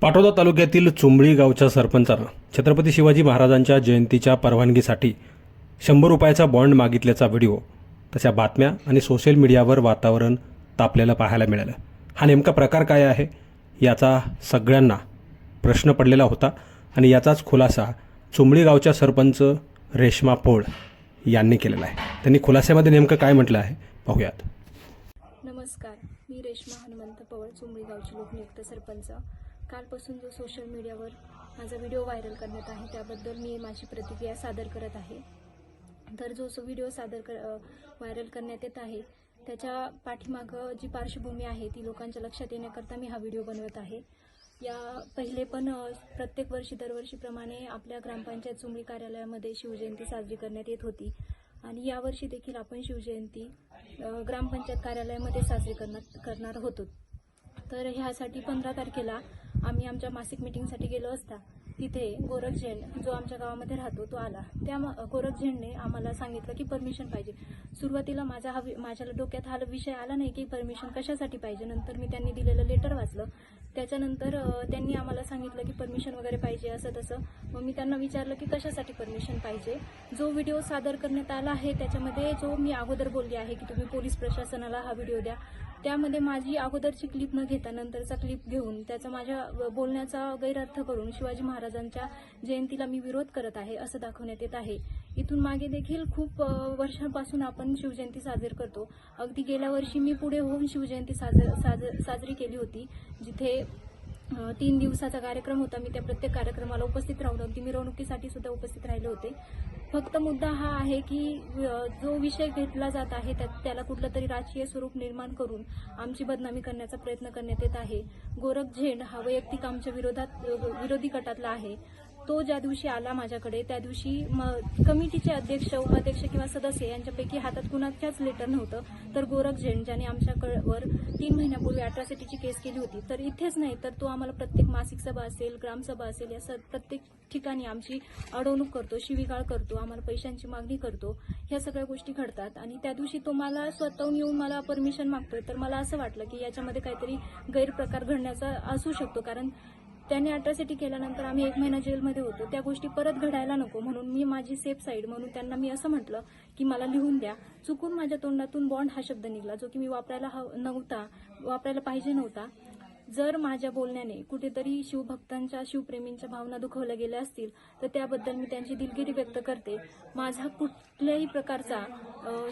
पाटोदा तालुक्यातील चुंबळी गावच्या सरपंचानं छत्रपती शिवाजी महाराजांच्या जयंतीच्या परवानगीसाठी शंभर रुपयाचा बॉन्ड मागितल्याचा व्हिडिओ तशा बातम्या आणि सोशल मीडियावर वातावरण तापलेलं पाहायला मिळालं. हा नेमका प्रकार काय आहे याचा सगळ्यांना प्रश्न पडलेला होता आणि याचाच खुलासा चुंबळी गावच्या सरपंच रेश्मा पोळ यांनी केलेला आहे. त्यांनी खुलास्यामध्ये नेमकं काय म्हटलं आहे पाहूयात. नमस्कार मी रेश्मा हनुमंत पवळ चुंबळी गावची लोकनियुक्त सरपंच. कालपासून जो सोशल मीडियावर माझा व्हिडिओ व्हायरल करण्यात आहे त्याबद्दल मी माझी प्रतिक्रिया सादर करत आहे. तर जो सो व्हिडिओ सादर कर व्हायरल करण्यात येत आहे त्याच्या पाठीमागं जी पार्श्वभूमी आहे ती लोकांच्या लक्षात येण्याकरता मी हा व्हिडिओ बनवत आहे. या पहिले पण प्रत्येक वर्षी दरवर्षीप्रमाणे आपल्या ग्रामपंचायत चुंबळी कार्यालयामध्ये शिवजयंती साजरी करण्यात येत होती. आणि यावर्षी देखील आपण शिवजयंती ग्रामपंचायत कार्यालयामध्ये साजरी करणार करणार होतो. तर ह्यासाठी पंधरा तारखेला आम्ही आमच्या मासिक मिटिंगसाठी गेलो असता. तिथे गोरख जैन जो आमच्या गावामध्ये राहतो तो आला. त्या गोरख जैनने आम्हाला सांगितलं की परमिशन पाहिजे. सुरुवातीला माझा हा माझ्या डोक्यात हा विषय आला नाही की परमिशन कशासाठी पाहिजे. नंतर मी त्यांनी दिलेलं लेटर वाचलं. त्याच्यानंतर त्यांनी आम्हाला सांगितलं की परमिशन वगैरे पाहिजे असं तसं. मग मी त्यांना विचारलं की कशासाठी परमिशन पाहिजे? जो व्हिडिओ सादर करण्यात आला आहे त्याच्यामध्ये जो मी अगोदर बोलली आहे की तुम्ही पोलीस प्रशासनाला हा व्हिडिओ द्या. त्यामध्ये माझी अगोदरची क्लिप न घेता नंतरचा क्लिप घेऊन त्याचा माझ्या बोलण्याचा गैरअर्थ करून शिवाजी महाराज महाराजांच्या जयंतीला मी विरोध करत आहे असं दाखवण्यात येत आहे. इथून मागे देखील खूप वर्षांपासून आपण शिवजयंती साजरी करतो. अगदी गेल्या वर्षी मी पुढे होऊन शिवजयंती साजर साज- साजरी केली होती जिथे तीन दिवसाचा कार्यक्रम होता. मी त्या प्रत्येक कार्यक्रमाला उपस्थित राहून अगदी मिरवणुकीसाठी सुद्धा उपस्थित राहिले होते. फक्त मुद्दा हा आहे की जो विषय घेतला जात आहे त्या- त्याला कुठलं तरी राजकीय स्वरूप निर्माण करून आमची बदनामी करण्याचा प्रयत्न करण्यात येत आहे. गोरख झेंड हा वैयक्तिक आमच्या विरोधात विरोधी गटातला आहे. तो ज्या दिवशी आला माझ्याकडे त्या दिवशी कमिटीचे अध्यक्ष उपाध्यक्ष किंवा सदस्य यांच्यापैकी हातात कुणाच्याच लेटर नव्हतं. तर गोरख जैन ज्याने आमच्याकडवर तीन महिन्यापूर्वी अट्रॉसिटीची केस केली होती. तर इथेच नाही तर तो आम्हाला प्रत्येक मासिक सभा असेल ग्रामसभा असेल या स- प्रत्येक ठिकाणी आमची अडवणूक करतो शिवीगाळ करतो आम्हाला पैशांची मागणी करतो. ह्या सगळ्या गोष्टी घडतात. आणि त्या दिवशी तो मला स्वतःहून येऊन मला परमिशन मागतोय. तर मला असं वाटलं की याच्यामध्ये काहीतरी गैरप्रकार घडण्याचा असू शकतो. कारण त्याने अट्रॉसिटी केल्यानंतर आम्ही एक महिना जेलमध्ये होतो. त्या गोष्टी परत घडायला नको म्हणून मी माझी सेफ साईड म्हणून त्यांना मी असं म्हटलं की मला लिहून द्या. चुकून माझ्या तोंडातून बॉन्ड हा शब्द निघाला जो की मी वापरायला हव नव्हता वापरायला पाहिजे नव्हता. जर माझ्या बोलण्याने कुठेतरी शिवभक्तांच्या शिवप्रेमींच्या भावना दुखवल्या गेल्या असतील तर त्याबद्दल मी त्यांची दिलगिरी व्यक्त करते. माझा कुठल्याही प्रकारचा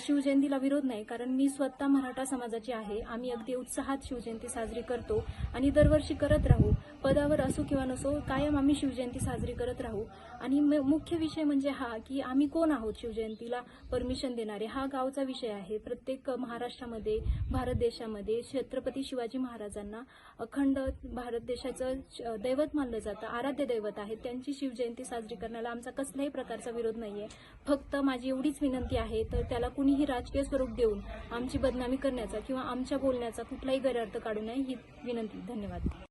शिवजयंतीला विरोध नाही कारण मी स्वतः मराठा समाजाची आहे. आम्ही अगदी उत्साहात शिवजयंती साजरी करतो आणि दरवर्षी करत राहू. पदावर असो किंवा नसो कायम आम्ही शिवजयंती साजरी करत राहू. आणि म- मुख्य विषय म्हणजे हा की आम्ही कोण आहोत शिवजयंतीला परमिशन देणारे? हा गावचा विषय आहे. प्रत्येक महाराष्ट्रामध्ये भारत देशामध्ये छत्रपती शिवाजी महाराजांना अखंड भारत देशाचं श- दैवत मानलं जातं. आराध्य दैवत आहे त्यांची शिवजयंती साजरी करण्याला आमचा कसल्याही प्रकारचा विरोध नाहीये. फक्त माझी एवढीच विनंती आहे तर त्याला कुणीही राजकीय स्वरूप देऊन आमची बदनामी करण्याचा किंवा आमच्या बोलण्याचा कुठलाही गैरअर्थ काढू नये ही विनंती. धन्यवाद.